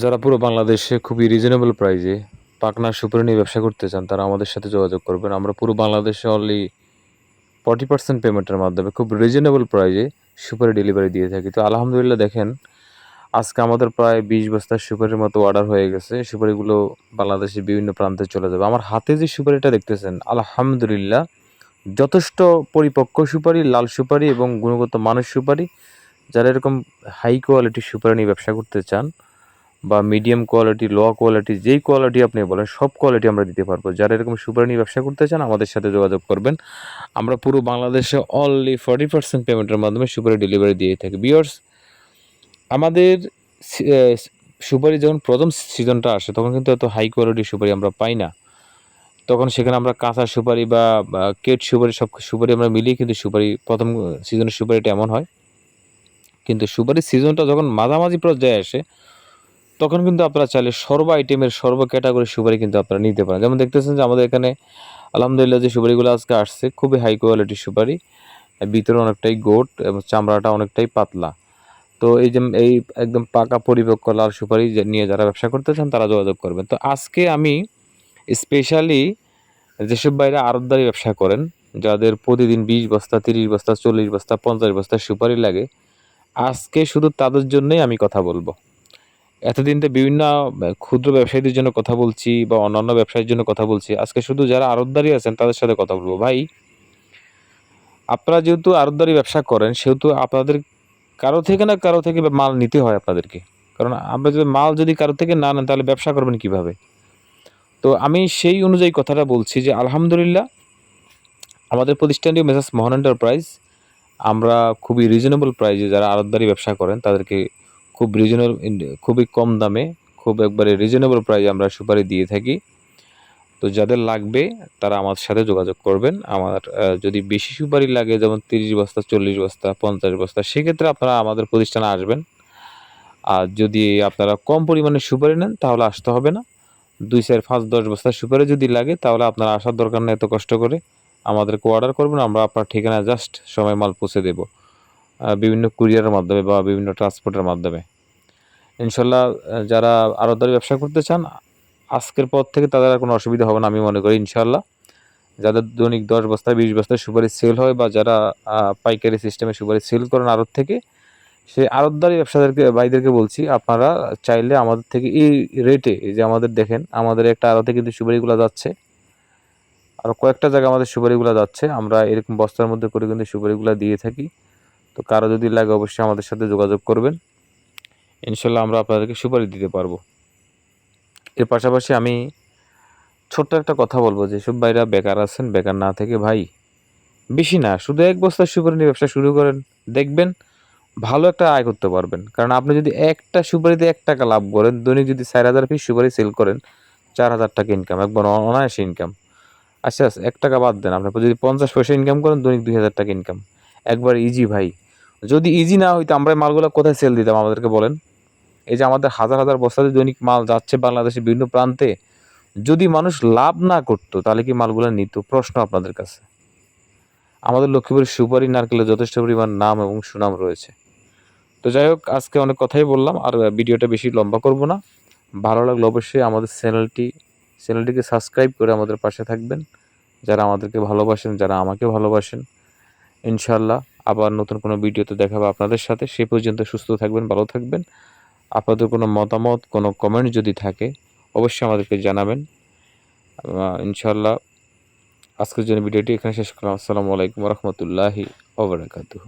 যারা পুরো বাংলাদেশে খুবই রিজনেবল প্রাইসে পাকনা সুপারি নিয়ে ব্যবসা করতে চান, তারা আমাদের সাথে যোগাযোগ করবেন। আমরা পুরো বাংলাদেশে অনলি ফর্টি পার্সেন্ট পেমেন্টের মাধ্যমে খুব রিজনেবল প্রাইসে সুপারি ডেলিভারি দিয়ে থাকি। তো আলহামদুলিল্লাহ দেখেন, আজকে আমাদের প্রায় বিশ বস্তার সুপারির মতো অর্ডার হয়ে গেছে। সুপারিগুলো বাংলাদেশের বিভিন্ন প্রান্তে চলে যাবে। আমার হাতে যে সুপারিটা দেখতেছেন, আলহামদুলিল্লাহ যথেষ্ট পরিপক্ক সুপারি, লাল সুপারি এবং গুণগত মানের সুপারি। যারা এরকম হাই কোয়ালিটির সুপারি নিয়ে ব্যবসা করতে চান বা মিডিয়াম কোয়ালিটি লো কোয়ালিটি যেই কোয়ালিটি আপনি বলেন, সব কোয়ালিটি আমরা দিতে পারব। যারা এরকম সুপারি ব্যবসা করতে চান, আমাদের সাথে যোগাযোগ করবেন। আমরা পুরো বাংলাদেশে অনলি ফর্টি পার্সেন্ট পেমেন্টের মাধ্যমে সুপারি ডেলিভারি দিয়ে থাকি। বিয়ার্স আমাদের সুপারি যখন প্রথম সিজনটা আসে, তখন কিন্তু এত হাই কোয়ালিটির সুপারি আমরা পাই না। তখন সেখানে আমরা কাঁচা সুপারি বা বা কেট সুপারি, সব সুপারি আমরা মিলিয়ে কিন্তু সুপারি, প্রথম সিজনের সুপারিটা এমন হয়। কিন্তু সুপারির সিজনটা যখন মাঝামাঝি পর্যায়ে আসে তখন কিন্তু আপনারা চাইলে সর্ব আইটেমের সর্ব ক্যাটাগরির সুপারি কিন্তু আপনারা নিতে পারেন। যেমন দেখতেছেন যে আমাদের এখানে আলহামদুলিল্লাহ যে সুপারিগুলো আজকে আসছে, খুবই হাই কোয়ালিটির সুপারি। ভিতরে অনেকটাই গোট এবং চামড়াটা অনেকটাই পাতলা। তো এই যে এই একদম পাকা পরিপক্ক লাল সুপারি নিয়ে যারা ব্যবসা করতে চান, তারা যোগাযোগ করবেন। তো আজকে আমি স্পেশালি যেসব বাইরে আরতদারি ব্যবসা করেন, যাদের প্রতিদিন বিশ বস্তা, তিরিশ বস্তা, চল্লিশ বস্তা, পঞ্চাশ বস্তা সুপারি লাগে, আজকে শুধু তাদের জন্যই আমি কথা বলব। এতদিন তো বিভিন্ন ক্ষুদ্র ব্যবসায়ীদের জন্য কথা বলছি বা অন্যান্য ব্যবসায়ীর জন্য কথা বলছি। আজকে শুধু যারা আড়তদারি আছেন, তাদের সাথে কথা বলব। ভাই, আপনারা যেহেতু আড়তদারি ব্যবসা করেন, সেহেতু আপনাদের কারও থেকে না কারও থেকে মাল নিতে হয় আপনাদেরকে। কারণ আমরা যদি মাল যদি কারও থেকে না নেন, তাহলে ব্যবসা করবেন কীভাবে? তো আমি সেই অনুযায়ী কথাটা বলছি যে, আলহামদুলিল্লাহ, আমাদের প্রতিষ্ঠানটি মেসাস মোহন এন্টারপ্রাইজ। আমরা খুবই রিজনেবল প্রাইজে যারা আড়তদারি ব্যবসা করেন, তাদেরকে খুব রিজনেবল খুবই কম দামে, খুব একবারে রিজনেবল প্রাইসে আমরা সুপারি দিয়ে থাকি। তো যাদের লাগবে, তারা আমার সাথে যোগাযোগ করবেন। আমার যদি বেশি সুপারি লাগে, যেমন তিরিশ বস্তা, চল্লিশ বস্তা, পঞ্চাশ বস্তা, সেক্ষেত্রে আপনারা আমাদের প্রতিষ্ঠানে আসবেন। আর যদি আপনারা কম পরিমাণে সুপারি নেন, তাহলে আসতে হবে না। দুই, চার, পাঁচ, দশ বস্তা সুপারি যদি লাগে, তাহলে আপনারা আসার দরকার নেই, এত কষ্ট করে। আমাদেরকে অর্ডার করবেন, আমরা আপনার ঠিকানা জাস্ট সময় মাল পৌঁছে দেব। বিভিন্ন কুরিয়ারের মাধ্যমে বা বিভিন্ন ট্রান্সপোর্টের মাধ্যমে। ইনশাল্লাহ যারা আরতদারি ব্যবসা করতে চান, আজকের পর থেকে তাদের আর কোনো অসুবিধা হবে না আমি মনে করি ইনশাল্লাহ যাদের দৈনিক দশ বস্তা বিশ বস্তা সুপারি সেল হয় বা যারা পাইকারি সিস্টেমে সুপারি সেল করেন আড়ত থেকে, সেই আড়তদারি ব্যবসাদারকে, ভাইদেরকে বলছি, আপনারা চাইলে আমাদের থেকে এই রেটে যে আমাদের দেখেন, আমাদের একটা আড়তে কিন্তু সুপারিগুলো যাচ্ছে। আর কয়েকটা জায়গায় আমাদের সুপারিগুলো যাচ্ছে, আমরা এরকম বস্তার মধ্যে করে কিন্তু সুপারিগুলো দিয়ে থাকি। তো কারও যদি লাগে অবশ্যই আমাদের সাথে যোগাযোগ করবেন। ইনশাল্লাহ আমরা আপনাদেরকে সুপারি দিতে পারব। এর পাশাপাশি আমি ছোট্ট একটা কথা বলব যেসব ভাইরা বেকার আছেন বেকার না থেকে ভাই বেশি না শুধু এক বস্তার সুপারি নিয়ে ব্যবসা শুরু করেন দেখবেন ভালো একটা আয় করতে পারবেন। কারণ আপনি যদি একটা সুপারিতে এক টাকা লাভ করেন দৈনিক যদি চার হাজার পিস সুপারি সেল করেন চার হাজার টাকা ইনকাম একবার অনায়াসে ইনকাম আচ্ছা আচ্ছা, এক টাকা বাদ দেন আপনি যদি পঞ্চাশ পয়সা ইনকাম করেন দৈনিক দুই হাজার টাকা ইনকাম একবার ইজি ভাই যদি ইজি না হইতো আমরা মালগুলো কোথায় সেল দিতাম, আমাদেরকে বলেন? এই যে আমাদের হাজার হাজার বস্তাতে দৈনিক মাল যাচ্ছে বাংলাদেশের বিভিন্ন প্রান্তে, যদি মানুষ লাভ না করতো, তাহলে কি মালগুলো নিত? প্রশ্ন আপনাদের কাছে। আমাদের লক্ষ্মীপুরের সুপারি নারকেলের যথেষ্ট পরিমাণ নাম এবং সুনাম রয়েছে। তো যাই হোক, আজকে অনেক কথাই বললাম, আর ভিডিওটা বেশি লম্বা করব না। ভালো লাগলে অবশ্যই আমাদের চ্যানেলটি, চ্যানেলটিকে সাবস্ক্রাইব করে আমাদের পাশে থাকবেন। যারা আমাদেরকে ভালোবাসেন, যারা আমাকে ভালোবাসেন ইনশাল্লাহ আবার নতুন কোনো ভিডিওতে দেখাবো আপনাদের সাথে। সে পর্যন্ত সুস্থ থাকবেন, ভালো থাকবেন। আপনাদের কোনো মতামত, কোনো কমেন্ট যদি থাকে, অবশ্যই আমাদেরকে জানাবেন। ইনশাল্লাহ আজকের জন্য ভিডিওটি এখানে শেষ করলাম। আসসালামু আলাইকুম রহমতুল্লাহি ওবরাকাতুহ